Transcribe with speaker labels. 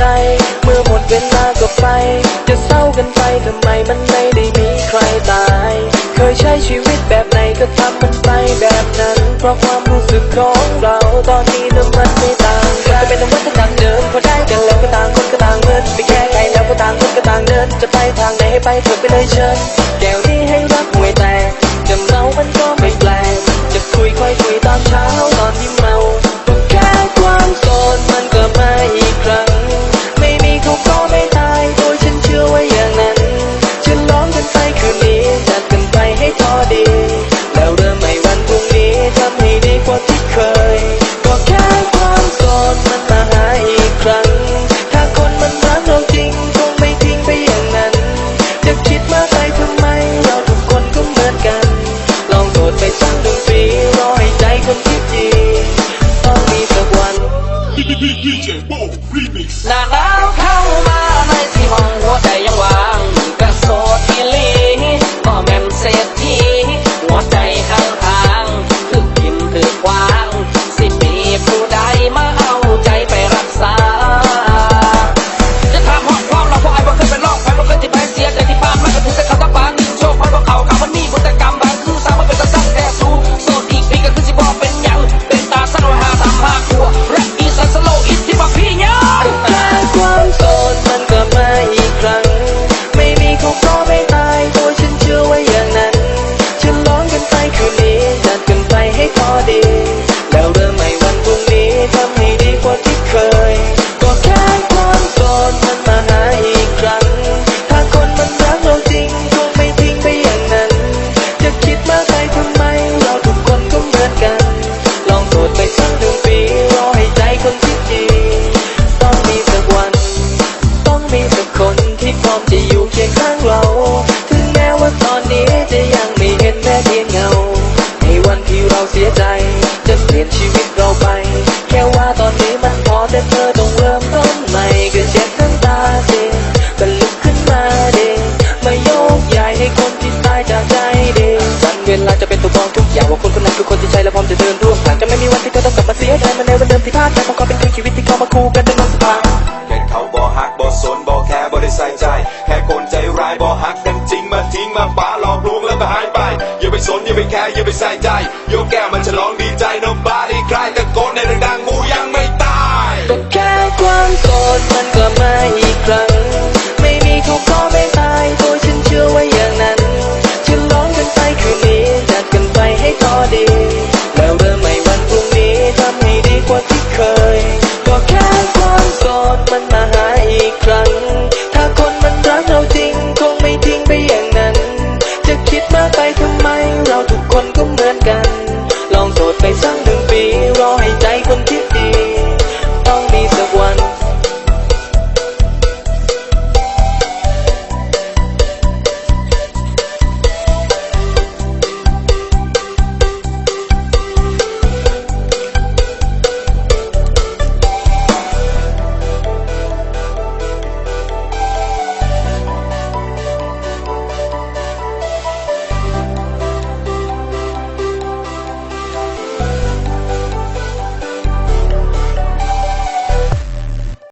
Speaker 1: จ เมื่อหมดเว
Speaker 2: ลาก็ไป จะเศร้ากันไปทำไมมันไม่ได้มีใครตาย เคยใช้ชีวิตแบบไหนก็ทำมันไปแบบนั้น เพราะความรู้สึกของเราตอนนี้นั้นมันไม่ต่างกันจะเป็นวัฒนธรรมเดิมพอได้กันแล้วก็ต่างคนก็ต่างเงินไปแก้ไขแล้วก็ต่างคนก็ต่างเดินจะไปทางไหนให้ไปเถอะไปเลยเชิญแก้วนี้ให้รั
Speaker 1: บ ยใจ
Speaker 2: จะเปลี่ยนชีวิตเราไป แค่ว่าตอนนี้มันพอแต่เธอต้องเริ่มต้นใหม่ก็เช็ดน้ำตาเสิก็ลุกขึ้นมาเด็ไม่โยกใหญ่ให้คนที่ตายจากใจเด็วันเวลาจะเป็นตัวบอกทุกอย่างว่าคนคนนั้นคือคนที่ใจและพร้อมจะเดินร่วมกันจะไม่มีวันที่เธอต้องกลับมาเสียใจมาในวันเดิมที่พลาดไปเพระเขาเป็นเพียงชีวิตที่เขามาคู่กันเป็นวันสุดทาย
Speaker 3: สนอย่าไปแคร์อย่าไปใส่ใจโยแก้มัน
Speaker 2: kan